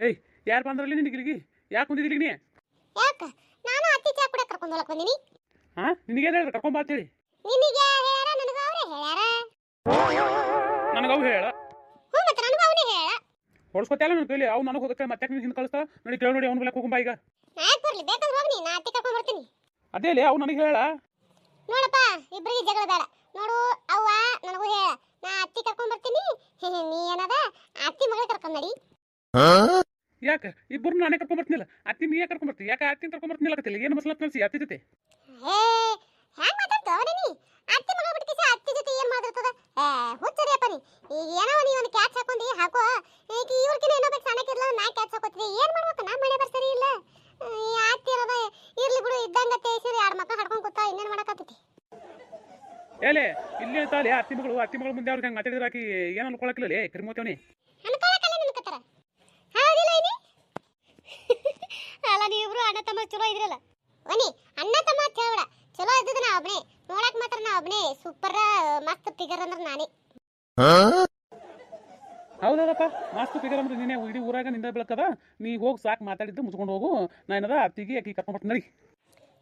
ಏಯ್ ಯಾರು ಬಂದ್ರಲ್ಲಿ ನಿನಗೆ ಇಲ್ಲಿಗೆ ಯಾಕೆ ಬಂದಿದ್ದಿಲ್ಲ ನೀ? ಯಾಕ? ನಾನು ಅತ್ತಿ ಚಾ ಕುಡಿಯಕ್ ಕರ್ಕೊಂಡು ಹೋಗಕ್ಕೆ ಬಂದಿನಿ. ಹಾ ನಿನಗೇನು ಹೇಳ್ರಿ ಕರ್ಕೊಂಬ ಅಂತೇಳಿ. ನಿನಗೆ ಹೇಳ್ಯಾರ? ನನಗ ಅವರೇ ಹೇಳ್ಯಾರ. ನನಗೆ ಅವು ಹೇಳ ಹ್ಞೂ ಮತ್ತೆ ನನಗೆ ಅವನೇ ಹೇಳ ಹೊಡ್ಸ್ಕೊತ್ತಲ್ಲ ನನ್ನ ಕೈಲಿ? ಅವು ನನಗೆ ಹೋಗಕ್ಕೆ ಮತ್ತೆ ಹಿಂದೆ ಕಳಿಸ್ತಾ? ನೋಡಿ ಕೇಳಿ ನೋಡಿ ಅವ್ನ ಬೆಳಕ್ಕೆ ಹೋಗುಂಬ ಈಗ. ನಾ ಯಾಕೆ ಬರ್ಲಿ ಬೇಕಂದ್ರೆ ಹೋಗ್ನಿ. ನಾ ಅತ್ತಿ ಕರ್ಕೊಂಡು ಬರ್ತೀನಿ. ಅದೇ ಲೇ ಅವು ನನಗೆ ಹೇಳ ನೋಡಪ್ಪ ಇಬ್ಬರಿಗೆ ಜಗಳ ಬೇಡ. ನೋಡು ಅವ್ವ ನನಗೂ ಹೇಳ ನಾ ಅತ್ತಿ ಕರ್ಕೊಂಡು ಬರ್ತೀನಿ. ನೀ ಏನದ? ಅತ್ತಿ ಮಗಳ ಕರ್ಕೊಂಡ್ ನಡಿ. ಯಾಕೆ? ಇಬ್ಬರು ನಾನೇ ಕರ್ಕೊಂಡ್ ಬರ್ತೀನಿಲ್ಲ? ಅತ್ತಿ ನೀ ಯಾಕೆ ಕರ್ಕೊಂಡ್ ಬರ್ತೀಯಾ ಯಾಕೆ ಅತ್ತಿನ ಕರ್ಕೊಂಡ್ ಬರ್ತೀನಿಲ್ಲ ಕತ್ತಿಲ್ಲ ಏನು ಮಸಲ ಕಳಿಸಿ ಅತ್ತಿ ಜೊತೆ? ಹೇ ಹ್ಯಾಂಗ ಮಾತಾಡ್ತಾವ ನೀ ಅತ್ತಿ ಮಗಳ ಬಿಟ್ಕಿಸಿ ಅತ್ತಿ ಜೊತೆ ಏನ್ ಮಾತಾಡ್ತದ? ಏ ಹುಚ್ಚರಿಯಪ್ಪ ನೀ. ಈಗ ಏನೋ ನೀ ಒಂದು ಕ್ಯಾಚ್ ಹಾಕೊಂಡಿ ಹಾಕೋ. ಈಗ ಇವ್ರಕಿನ ಏನೋ ಬೇಕು ಸಣ್ಣಕ್ಕಿರ್ಲ ನಾ ಕ್ಯಾಚ್ ಹಾಕೋತೀನಿ ಏನ್ ಮಾಡ್ಬೇಕು? ನಾ ಮನೆ ಬರ್ಸರಿ ಇಲ್ಲ? ಈ ಅತ್ತಿ ಇರೋದ ಇರ್ಲಿ ಬಿಡು ಇದ್ದಂಗ ತೇಸಿರಿ ಯಾರ ಮಕ್ಕ ಹಡ್ಕೊಂಡ್ ಕೂತಾ ಇನ್ನೇನ್ ಮಾಡಕತ್ತೈತಿ ಏಲೇ ಇಲ್ಲಿ ತಾಲಿ ಅತ್ತಿ ಮಗಳು ಅತ್ತಿ ಮಗಳು ಮುಂದೆ ಅವ್ರಿಗೆ ಹಂಗೆ ಮಾತಾಡಿದ್ರೆ ಆಕಿ ಏನು ಅನ್ಕೊಳಕಿಲ್ಲ ಲೇ ಕರಿಮೋತವನಿ ತಮ್ಮ ಚಲೋ ಇದ್ರಲ್ಲ. ಒನಿ ಅಣ್ಣ ತಮ್ಮ ಅಂತ ಹೇಳ್ಬೇಡ ಚಲೋ ಇದ್ದದ ನಾ ಒಬ್ನೇ. ನೋಡಕ್ ಮಾತ್ರ ನಾ ಒಬ್ನೇ. ಸೂಪರ್ ಮಸ್ತ್ ಫಿಗರ್ ಅಂದ್ರೆ ನಾನೇ. ಹೌದಪ್ಪ ಮಸ್ತ್ ಫಿಗರ್ ಅಂದ್ರೆ ನೀನೇ ಇಡೀ ಊರಾಗ ನಿಂದ ಬೆಳಕದ? ನೀ ಹೋಗಿ ಸಾಕ್ ಮಾತಾಡಿದ್ದು ಮುಚ್ಕೊಂಡು ಹೋಗು. ನಾ ಏನದ ಅತ್ತಿಗೆ ಅಕ್ಕಿ ಕರ್ಕೊಂಡ್ ಬರ್ತೀನಿ ನಡಿ.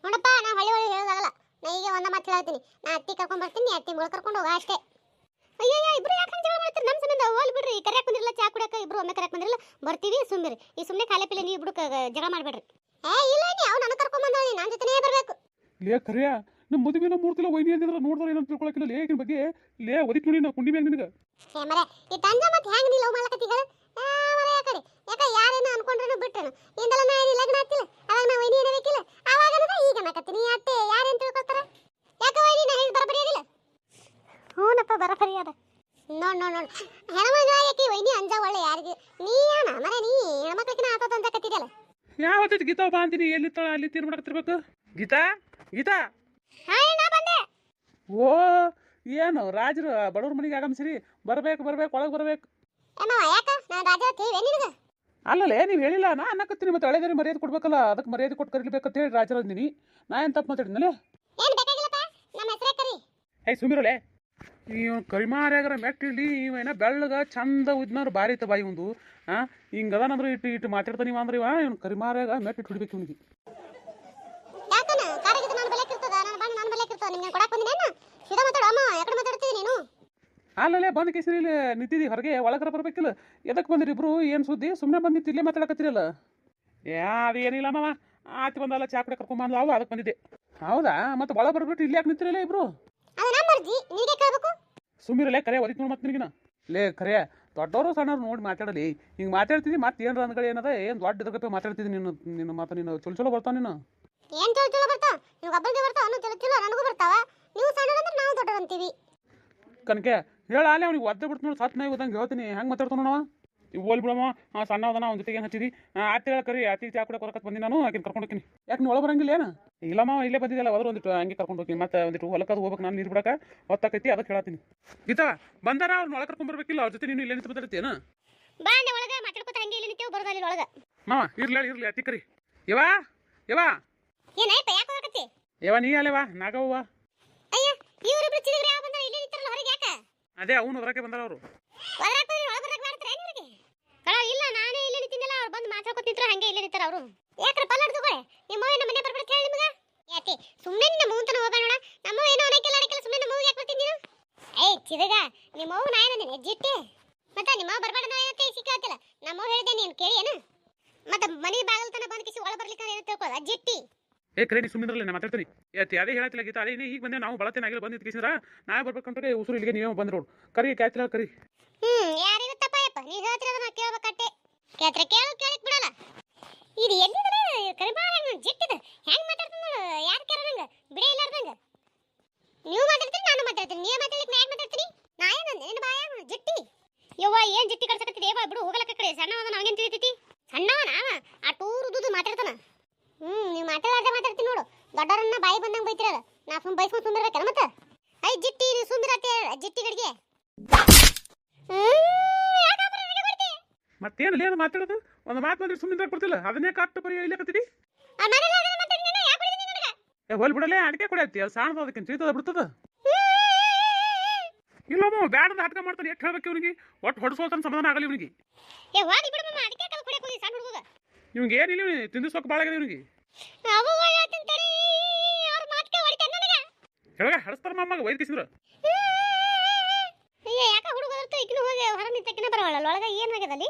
ನೋಡಪ್ಪ ನಾ ಹೊಳಿ ಹೊಳಿ ಹೇಳೋದಾಗಲ್ಲ. ನಾ ಈಗ ಒಂದ ಮಾತು ಹೇಳ್ತೀನಿ. ನಾ ಅತ್ತಿ ಕರ್ಕೊಂಡ್ ಬರ್ತೀನಿ ಅತ್ತಿ ಮುಳ ಕರ್ಕೊಂಡು ಹೋಗ ಅಷ್ಟೇ. ಅಯ್ಯಯ್ಯ ಇಬ್ರು ಯಾಕೆ ಜಗಳ ಮಾಡ್ತೀರಿ? ನಮ್ಮ ಸಂಬಂಧ ಹೋಲ್ ಬಿಡ್ರಿ. ಕರೆಯಕ್ ಬಂದಿರಲ್ಲ ಚಾ ಕುಡಿಯಕ್ಕೆ ಇಬ್ರು ಒಮ್ಮೆ ಕರೆಯಕ್ ಬಂದಿರಲ್ಲ. ಬರ್ತೀವಿ ಸುಮ್ಮನೆ ಈ ಸುಮ್ಮನೆ ಖಾಲಿ ಪಿಲೆ ನೀವು ಇಬ್ರು ಜಗಳ ಮಾಡ್ಬೇಡ್ರಿ. ಏ ಇಲ್ಲ ನೀ ಅವ್ನು ನನ್ನ ಕರ್ಕೊಂಡ್ ಬಂದವಳಿ ನನ್ನ ಜೊತೆನೇ ಬರಬೇಕು. ಲೇ ಕರಿಯ ನಮ್ಮ ಮದುವೆನ ಮೂರ್ತಿಲ್ಲ ತಿಲ ವೈನಿ ಅಂದಿದ್ರೆ ನೋಡಿದ್ರೆ ಏನಂತ ತಿಳ್ಕೊಳಕಿಲ್ಲ ಲೇ ಈಗಿನ ಬಗ್ಗೆ ಲೇ ಒದಿಕ್ ನೋಡಿ ನಾ ಕುಂಡಿ ಮ್ಯಾಗ ನಿನಗೆ. ಏ ಮರೆ ಈ ತಂಜ ಮತ್ತೆ ಹೆಂಗ್ ನೀ ಲವ್ ಮಾಡ್ಲಕತ್ತಿ ಹೇಳ ಮರೆ ಯಾಕಡೆ? ಯಾಕ ಯಾರೇನ ಅನ್ಕೊಂಡ್ರೇನು ಬಿಟ್ರೇನು? ಇಂದಲ ನಾ ಏನಿ ಲಗ್ನ ಆಗ್ತಿಲ್ಲ ಅವಾಗ ನಾ ವೈನಿ ಅನ್ನಬೇಕಿಲ್ಲ. ಅವಾಗ ಅನ್ನದ ಈಗ ಅನ್ನಕತ್ತೀನಿ ಅತ್ತೆ ಯಾರೇನ್ ತಿಳ್ಕೊತಾರ ಯಾಕ ವೈನಿ ನಾ ಹೇಳಿ ಬರಬರಿ ಅದಿಲ್ಲ ಹ್ಞೂನಪ್ಪ ಬರಬರಿ ಅದ ನೋಡ್ ನೋಡ್ ನೋಡ್. ಹೆಣ್ಮಗ ಯಾಕೆ ವೈನಿ ಅಂಜ ಒಳ್ಳೆ ಯಾರಿಗೆ. ನೀ ಅಣ್ಣ ಮರೆ ನೀ ಯಾವತ್ತೈತಿ ಗೀತಾ ಬಾ ಅಂತೀನಿ ಎಲ್ಲಿ ತಳ ಅಲ್ಲಿ ತೀರ್ ಮಾಡಕ್ತಿರ್ಬೇಕು ಗೀತಾ? ಗೀತಾ? ಓ ಏನು ರಾಜರು ಬಡವ್ರ ಮನೆಗೆ ಆಗಮಿಸಿರಿ? ಬರ್ಬೇಕು ಬರ್ಬೇಕು ಒಳಗೆ ಬರ್ಬೇಕು. ಅಲ್ಲಲ್ಲ ನೀವು ಹೇಳಿಲ್ಲ. ನಾ ಅನ್ನಕತ್ತೀನಿ ಮತ್ತೆ ಹಳೆದಾರಿ ಮರ್ಯಾದೆ ಕೊಡ್ಬೇಕಲ್ಲ ಅದಕ್ಕೆ ಮರ್ಯಾದೆ ಕೊಟ್ಟು ಕರಿಬೇಕಂತ ಹೇಳಿ ರಾಜರ ಅಂದಿನಿ. ನಾ ಏನು ತಪ್ಪು ಕರಿ. ಏಯ್ ಸುಮಿರಲೆ ಇವ್ ಕರಿಮಾರ್ಯಾಗರ ಮೆಟ್ಟಿಲಿ ಇವೇನ ಬೆಳ್ಳಗ ಚಂದ ಉದ್ನವ್ರು ಭಾರಿ ಐತ ಬಾಯಿ ಒಂದು ಹಾಂ ಹಿಂಗದಾನಂದ್ರೆ ಇಟ್ಟು ಇಟ್ಟು ಮಾತಾಡ್ತಾನೆ ಇವ ಅಂದ್ರೆ ಇವ ಇವ್ನು ಕರಿಮಾರ್ಯಾಗ ಮೆಟ್ಟಿಟ್ಟು ಹುಡ್ಬೇಕು ಇವನಿಗೆ. ಅಲ್ಲಲ್ಲೇ ಬಂದ ಕೇಸರಿ ಇಲ್ಲಿ ನಿಂತಿದ್ದಿ ಹೊರಗೆ ಒಳಗರ ಬರ್ಬೇಕಿಲ್ಲ. ಎದಕ್ಕೆ ಬಂದಿರಿ ಇಬ್ರು? ಏನು ಸುದ್ದಿ? ಸುಮ್ಮನೆ ಬಂದು ನಿಂತು ಇಲ್ಲೇ ಮಾತಾಡಕತ್ತಿರಲ್ಲ? ಯಾ ಅದು ಏನಿಲ್ಲ ಮಾವ. ಆತ್ ಬಂದಲ್ಲ ಚಾ ಕುಡಿ ಕರ್ಕೊಂಬಂದು ಅವು ಅದಕ್ಕೆ ಬಂದಿದ್ದೆ. ಹೌದಾ? ಮತ್ತೆ ಒಳಗೆ ಬರ್ಬಿಟ್ಟು ಇಲ್ಲಿ ಯಾಕೆ ನಿಂತಿರಲ್ಲ ಇಬ್ರು? ಅದು ನಮ್ಮ ಮರ್ಜಿ ನಿನಗೆ ಕೇಳಬೇಕು? ಕರೆ ಒದಿತ್ತು ನೋಡಿ ಮತ್ತೆ ನಿನಗಿನ. ಲೇ ಕರೆ ದೊಡ್ಡವರು ಸಣ್ಣವ್ರು ನೋಡಿ ಮಾತಾಡಲಿ. ಹಿಂಗೆ ಮಾತಾಡ್ತಿದ್ದಿ ಮತ್ತೆ ಏನಾರ ಅಂದ್ಗಳು ಏನದ? ಏನು ದೊಡ್ಡ ಇದ್ರಗಪ್ಪೆ ಮಾತಾಡ್ತಿದ್ದಿ ನಿನ್ನ ನಿನ್ನ ಮಾತು ನೀನು? ಚಲೋ ಚಲೋ ಬರ್ತಾವ ನೀನು. ಏನು ಚಲೋ ಚಲೋ ಬರ್ತಾವ? ನೀವು ಒಬ್ಬರಿಗೆ ಬರ್ತಾವ ಅನ್ನೋ ಚಲೋ ಚಲೋ ನನಗೂ ಬರ್ತಾವ. ನೀವು ಸಣ್ಣರಂದ್ರೆ ನಾವು ದೊಡ್ಡರು ಅಂತೀವಿ. ಕನಕೆ ಹೇಳ ಅಲ್ಲೇ ಅವ್ನಿಗೆ ಒದ್ದೆ ಬಿಡ್ತು ನೋಡಿ ಸತ್ ನಾಯಿ ಓದಂಗೆ ಹೇಳ್ತೀನಿ. ಹೆಂಗೆ ಮಾತಾಡ್ತಾನ ನೋಡವ ಹೋಲ್ ಬಿಡಮ್ಮ. ಸಣ್ಣ ಅದನ್ನ ಅವ್ನ ಜೊತೆಗೆ ಏನು ಹಚ್ಚಿದಿ? ಆತಿ ಹೇಳ ಕರಿ. ಆತಿ ಚಾ ಕೂಡ ಕೊರಕತ್ ಬಂದಿ ನಾನು ಆಕಿನ ಕರ್ಕೊಂಡು ಹೋಗ್ತೀನಿ. ಯಾಕೆ ನೀವು ಒಳ ಬರಂಗಿಲ್ಲ ಏನು ಇಲ್ಲಮ್ಮ ಇಲ್ಲೇ ಬಂದಿದ್ದಲ್ಲ ಅದ್ರ ಒಂದಿಟ್ಟು ಹಂಗೆ ಕರ್ಕೊಂಡು ಹೋಗ್ತೀನಿ. ಮತ್ತೆ ಒಂದಿಟ್ಟು ಹೊಲಕ್ಕದು ಹೋಗ್ಬೇಕು ನಾನು ನೀರು ಬಿಡಕ್ಕೆ ಹೊತ್ತಾಕೈತಿ ಅದಕ್ಕೆ ಹೇಳತ್ತೀನಿ ಗೀತಾ ಬಂದಾರ? ಅವ್ರನ್ನ ಒಳಗೆ ಕರ್ಕೊಂಡ್ ಬರ್ಬೇಕಿಲ್ಲ ಅವ್ರ ಜೊತೆ ನೀನು ಇಲ್ಲೇ ನಿಂತು ಮಾತಾಡ್ತೀಯನ ಬಾ ಒಳಗೆ ಮಾತಾಡ್ಕೊತ ಹಂಗೆ ಇಲ್ಲಿ ನಿಂತೇವು ಬರೋದು ಅಲ್ಲಿ ಒಳಗೆ? ಮಾವ ಇರ್ಲಿ ಇರ್ಲಿ ಅತಿ ಕರಿ. ಯವಾ ಯವಾ ಏನಾಯ್ತ ಯಾಕೆ ಹೋಗಕತ್ತಿ? ಯವಾ ನೀ ಅಲ್ಲೇವಾ ನಾಗವ್ವ ಅಯ್ಯ ಇವ್ರಿಬ್ರು ಚಿಲಿಗ್ರಿ ಯಾವ ಬಂದ ಇಲ್ಲಿ ನಿಂತಾರಲ್ಲ ಹೊರಗೆ ಯಾಕ? ಅದೇ ಅವನು ಹೊರಕ್ಕೆ ಬಂದಾರ ಅವರು ಒಳಗೆ ಬರಕ್ ಮಾಡ್ತಾರೆ ಇವ್ರಿಗೆ ಕಳ ಇಲ್ಲ ನಾನೇ ಇಲ್ಲಿ ನಿಂತಿದ್ದಲ್ಲ ಮಾತಾಡ್ಕೊತಿದ್ರು ಹಂಗೆ ಇಲ್ಲಿ ನಿಂತಾರ ಅವರು. ಯಾಕ್ರ ಪಲ್ಲಡ್ ತಗೊಳ್ಳೆ ನಿಮ್ಮ ಅವ್ವ ಮನೆ ಬರ್ಬಿಡ್ತ ಹೇಳಿ ನಿಮಗೆ. ಯಾಕೆ ಸುಮ್ಮನೆ ನಿನ್ನ ಮೂಂತನ ಹೋಗೋಣ ನೋಡ. ನಮ್ಮ ಏನೋ ಅನ್ನಕ್ಕೆಲ್ಲ ಅನ್ನಕ್ಕೆಲ್ಲ ಸುಮ್ಮನೆ ನಮ್ಮ ಯಾಕೆ ಬರ್ತೀನಿ ನೀನು? ಏಯ್ ಚಿದಗ ನಿಮ್ಮ ಅವ್ವ ನಾಯನ ನಿನ್ನ ಹೆಜ್ಜಿಟ್ಟೆ ಮತ್ತೆ ನಿಮ್ಮ ಅವ್ವ ಬರ್ಬೇಡ ನಾ ಏನಂತ ಸಿಕ್ಕಾತಿಲ್ಲ ನಮ್ಮ ಅವ್ವ ಹೇಳಿದೆ ನೀನು ಕೇಳಿ ಏನು? ಮತ್ತೆ ಮನೆ ಬಾಗಲ್ ತನ ಬಂದ ಕಿಸಿ ಒಳ ಬರ್ಲಿಕ್ಕೆ ಏನು ತಿಳ್ಕೊಳ್ಳ ಜಿಟ್ಟಿ. ಏ ಕರೆ ಸುಮ್ಮನೆ ಸುಮ್ಮನಿರಲ್ಲ ನಾನು ಮಾತಾಡ್ತೀನಿ. ಯಾತಿ ಅದೇ ಹೇಳತ್ತಿಲ್ಲ ಗೀತಾ. ಅದೇ ಈಗ ಬಂದೆ ನಾವು ಬಳತೇನೆ ಆಗಿಲ್ಲ ಬಂದಿದ್ದು ಕಿಸಿದ್ರ. ನಾ ಬರ್ಬೇಕಂದ್ರೆ ಉಸುರು ಇಲ್ಲಿಗೆ ನೀವೇ ಬಂದ್ರು ಕರಿ ಕ್ಯಾತಿಲ್ಲ ಕರಿ. ಹ್ಮ್ ಯಾರಿಗೂ ತಪ್ಪಯ್ಯಪ್ಪ ನೀ ಹೇಳ್ತಿರೋದು ನಾ ಕೇಳ್ಬೇಕಟ್ಟೆ. ಕೇಳ್ತ್ರೆ, ಕೇಳು, ಕೇಳಕ್ ಬಿಡಲ್ಲ. ಇದು ಎಲ್ಲಿದ್ರೆ ಕರಿಮಾರ ಜಿಟ್ಟಿದ ಹೆಂಗ್ ಮಾತಾಡ್ತಾನ ಯಾರು ಕೇಳಂಗ ಬಿಡೇ ಇಲ್ಲಾರ್ದಂಗ ನೀವು ಮಾತಾಡ್ತೀನಿ ನಾನು ಮಾತಾಡ್ತೀನಿ. ನೀವು ಮಾತಾಡ್ಲಿಕ್ಕೆ ನಾ ಯಾಕೆ ಮಾತಾಡ್ತೀನಿ? ನಾ ಏನು ನಿನ್ನ ಬಾಯ? ಜಿಟ್ಟಿ. ಯವ್ವ, ಏನ್ ಜಿಟ್ಟಿ ಕಡ್ಸಕತ್ತಿದೆ ಯವ್ವ ಬಿಡು, ಹೋಗಲಕ್ಕ ಕಡೆ. ಸಣ್ಣವನ ಅವನಿಗೆ ತಿಳಿತೈತಿ? ಸಣ್ಣವನ ಅವ? ಆ ಟೂರ್ದುದು ಮಾತಾಡ್ತಾನ. ಹ್ಮ್, ನೀವು ಮಾತಾಡಾರ್ದೆ ಮಾತಾಡ್ತೀನಿ ನೋಡು. ದೊಡ್ಡವರನ್ನ ಬಾಯಿ ಬಂದಂಗ ಬೈತಿರಲ್ಲ. ನಾ ಸುಮ್ ಬೈಸ್ಕೊಂಡು ಸುಂದಿರ್ಬೇಕಲ್ಲ ಮತ್ತೆ? ಐ, ಜಿಟ್ಟಿ ನೀವು ಜಿಟ್ಟಿ ಗಡಿಗೆ ಮತ್ತೇನು ಏನು ಮಾತಾಡೋದು? ಒಂದು ಮಾತು ಮಾತ್ರ ಸುಮ್ಮನೆ ಕೊಡ್ತಿಲ್ಲ ಅದನ್ನೇ ಕಟ್ಟು ಬರೀ ಇಲ್ಲಕತ್ತೀರಿ ಏ ಹೋಲ್ ಬಿಡಲೇ ಅಡಿಕೆ ಕೊಡೈತಿ ಅದು ಸಾಣದ ಅದಕ್ಕೆ ತಿಳಿತದ ಬಿಡ್ತದ. ಇಲ್ಲಮ್ಮ ಬ್ಯಾಡದ ಹಟ್ಕ ಮಾಡ್ತಾನೆ. ಎಷ್ಟು ಹೇಳ್ಬೇಕು ಇವನಿಗೆ? ಒಟ್ಟು ಹೊಡ್ಸೋತನ ಸಮಾಧಾನ ಆಗಲಿ ಇವನಿಗೆ. ಇವ್ಗೆ ಏನಿಲ್ಲ ಇವ್ನಿಗೆ ತಿಂದು ಸೊಕ್ಕ ಭಾಳ ಆಗಿದೆ ಇವನಿಗೆ. ಕೆಳಗ ಹಡಸ್ತಾರ ಮಮ್ಮಗ ವೈದ್ ಕಿಸಿದ್ರ ಅಯ್ಯ ಯಾಕ ಹುಡುಗ ಬರ್ತಾ ಈಗಿನ ಹೋಗಿ ಹೊರ ನಿಂತಕಿನ ಏನು ಒಳಗ ಏನ್ ಆಗ್ಯದ ಅಲ್ಲಿ?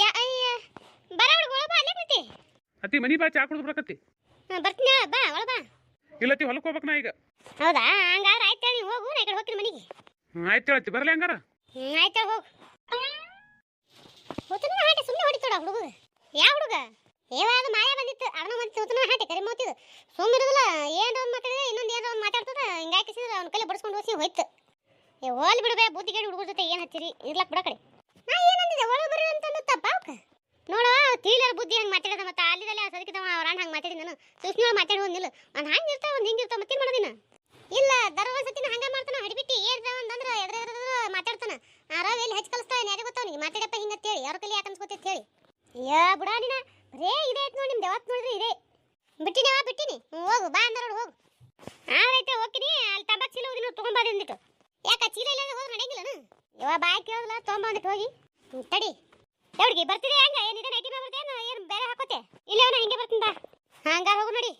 ಯಾ ಅಯ್ಯ ಬರ ಹುಡುಗ ಬಾ ಅಲ್ಲೇ ಕುಂತಿ. ಅತ್ತಿ ಮನಿ ಬಾ ಚಾ ಕುಡಿದು ಬರಕತ್ತಿ ಹಾ, ಬರ್ತೀನಿ ಬಾ ಒಳ ಬಾ. ಇಲ್ಲತ್ತಿ ಹೊಲಕ್ಕೆ ಹೋಗ್ಬೇಕು ನಾ ಈಗ. ಹೌದಾ? ಹಂಗಾದ್ರೆ ಆಯ್ತು ಹೇಳಿ ಹೋಗು ನಾ ಈ ಕಡೆ ಹೋಗ್ತೀನಿ ಮನೆಗೆ. ಆಯ್ತು ಹೇಳತ್ತಿ ಬರಲಿ ಹಂಗಾರ? ಆಯ್ತು ಹೋಗು. ಹೋತನ ಹಾಟೆ ಸುಮ್ಮನೆ ಹೊಡಿತೋಡ ಹುಡುಗ. ಯಾವ ಹುಡುಗ? ಏವಾದ ಮಾಯ ಬಂದಿತ್ತು. ಅರ್ಣ ಮತ್ತೆ ಹೋತನ ಹಾಟೆ ಕರಿ ಸುಮ್ಮನೆ ಇರೋದಿಲ್ಲ ಏನು ಒಂದು ಮಾತಾಡಿದ್ರೆ ಇನ್ನೊಂದು ಏನೋ ಒಂದು ಮಾತಾಡ್ತದ ಹಿಂಗಾಗಿ ಅವ್ನ ಕೈಲಿ ಬಡಿಸ್ಕೊಂಡು ಹೋಗಿ ಹೋಯ್ತು. ಏ ಹೋಲ್ ಬಿಡುವೆ ಬುದ್ಧಿ ಕೇಳಿ ಹುಡುಗರ ಜೊತೆ ಏನು ಹಚ್ಚಿರಿ ಇರ್ಲಕ್ ಬಿಡ ಕಡೆ. ಏನಂದಿದೆ ಒಳಗೆ ಬರ್ರಿ ಅಂತಂದು ತಪ್ಪ ಅವಕ್ಕೆ? ನೋಡ ತೀಲರ್ ಬುದ್ಧಿ ಹಂಗೆ ಮಾತಾಡದ ಮತ್ತೆ ಅಲ್ಲಿದಲ್ಲೇ ಸದಕಿದವ ಅವ್ರ ಅಣ್ಣ ಹಂಗೆ ಮಾತಾಡಿ ನಾನು. ಸುಷ್ಮಿಯೊಳಗೆ ಮಾತಾಡಿ ಒಂದಿಲ್ಲ ಒಂದು ಹಂಗೆ ಇರ್ತಾವ ಒಂದು ಹಿಂಗೆ ಇರ್ತಾವ ಮತ್ತೇನು ಮಾಡೋದಿನ ಇಲ್ಲ ದರ ಒಂದ್ಸತಿನ ಹಂಗೆ ಮಾಡ್ತಾನ ಹಡಿಬಿಟ್ಟು ಏನ್ರ ಒಂದಂದ್ರೆ ಎದ್ರ ಮಾತಾಡ್ತಾನ ಆ ರವಿ ಎಲ್ಲಿ ಹಚ್ಚಿ ಕಲಿಸ್ತಾಳೆ ಯಾರಿಗೆ ಗೊತ್ತಾವ ನಿಗೆ ಮಾತಾಡಪ್ಪ ಹಿಂಗೆ ಅಂತೇಳಿ ಯಾರ ಕಲಿ ಯಾಕೆ ಅನ್ಸ್ಕೊತೈತೆ ಹೇಳಿ ಯಾ ಬುಡ ನೀನ? ಬರೇ ಇದೆ ಐತೆ ನೋಡಿ ನಿಮ್ದು ಯಾವತ್ತು ನೋಡಿದ್ರೆ ಇದೆ ಬಿಟ್ಟಿನಿ ಅವ ಬಿಟ್ಟಿನಿ ಹೋಗು ಬಾ ಅಂದರೋಡು ಹೋಗು ಆಯ್ತು ಹೋಗ್ತೀನಿ ಅಲ್ಲಿ ತಂಬಾಕು ಚೀಲ ಹೋಗಿ ತೊಗೊಂಬಾದಿ ಅಂದಿಟ್ಟು ಯಾಕೆ ಚೀಲ ಇಲ್ಲ ಹೋದ್ರೆ ನಡೆಯಂಗಿಲ್ಲನು ಯವ ಬಾಯ್ ಕೇಳೋದಿಲ್ಲ ತೊಗೊಂಬಂದಿಟ್ಟು ಹೋಗಿ ತಡಿ. ಹುಡುಗಿ ಬರ್ತಿದೆ ಹೆಂಗ? ಏನಿದೆ ನೈಟಿ ಮೇಲೆ ಬರ್ತೇನು ಏನು? ಬೇರೆ ಹಾಕೋತೆ? ಇಲ್ಲೇ ಅವನ ಹಿಂಗೆ ಬರ್ತೀನಿ ಬಾ ಹಂಗಾರ ಹೋಗು ನೋಡಿ.